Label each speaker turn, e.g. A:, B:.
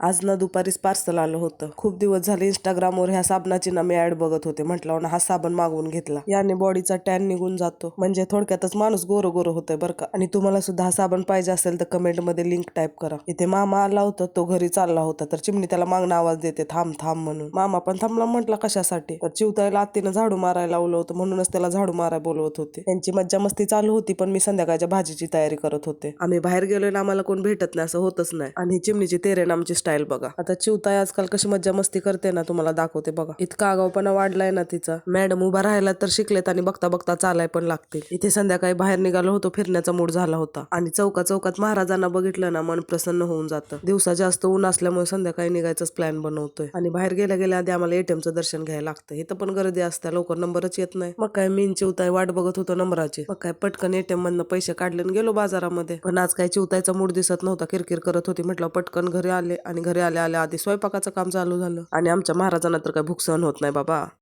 A: आज ना दुपारीच पार्सल आलं होतं. खूप दिवस झाले इंस्टाग्रामवर ह्या साबणाची ना मी ऍड बघत होते. म्हटलं ना हा साबण मागवून घेतला. याने बॉडीचा टॅन निघून जातो. म्हणजे थोडक्यातच माणूस गोरो गोरो होतोय बरं का. आणि तुम्हाला सुद्धा हा साबण पाहिजे असेल तर कमेंटमध्ये लिंक टाईप करा. इथे मामा आला होता तो घरी चालला होता तर चिमणी त्याला मागणं आवाज देते थांब थांब म्हणून. मामा पण थांबला म्हटला कशासाठी? तर चिवतायला आत्तीनं झाडू मारायला लावलं होतं म्हणूनच त्याला झाडू माराय बोलवत होते. त्यांची मज्जा मस्ती चालू होती पण मी संध्याकाळच्या भाजीची तयारी करत होते. आम्ही बाहेर गेलोय ना आम्हाला कोण भेटत नाही असं होतच नाही. आणि चिमणीचे चिमणीची तेरे नामची स्टाईल बघा. आता चिवताय आजकाल कशी मज्जा मस्ती करते ना तुम्हाला दाखवते बघा. इतका आगाऊपणा वाढलाय ना तिचा. मॅडम उभा राहायला तर शिकलेत आणि बघता बघता चालाय पण लागते इथे संध्याकाळी बाहेर निघालो होतो फिरण्याचा मूड झाला होता. आणि चौका चौकात महाराजांना बघितलं ना मन प्रसन्न होऊन जातं. दिवसा जास्त ऊन असल्यामुळे संध्याकाळी निघायचाच प्लॅन बनवतोय. आणि बाहेर गेल्या गेल्या आधी आम्हाला एटीएमचं दर्शन घ्यायला लागतं. इथं पण गर्दी असते लवकर नंबरच येत नाही. मग काय मीन चिवताय वाट बघत होतो नंबराची. मग काय पटकन एटीएम मधनं पैसे काढले आणि गेलो बाजारामध्ये. पण आज काय चिवतायचा मूड दिसत नव्हता किरकिर करत होती. म्हटलं पटकन घरी आले आणि आणि घरी आल्या आल्या आधी स्वयंपाकाचं काम चालू झालं. आणि आमच्या महाराजांना तर काय भूक सहन होत नाही बाबा.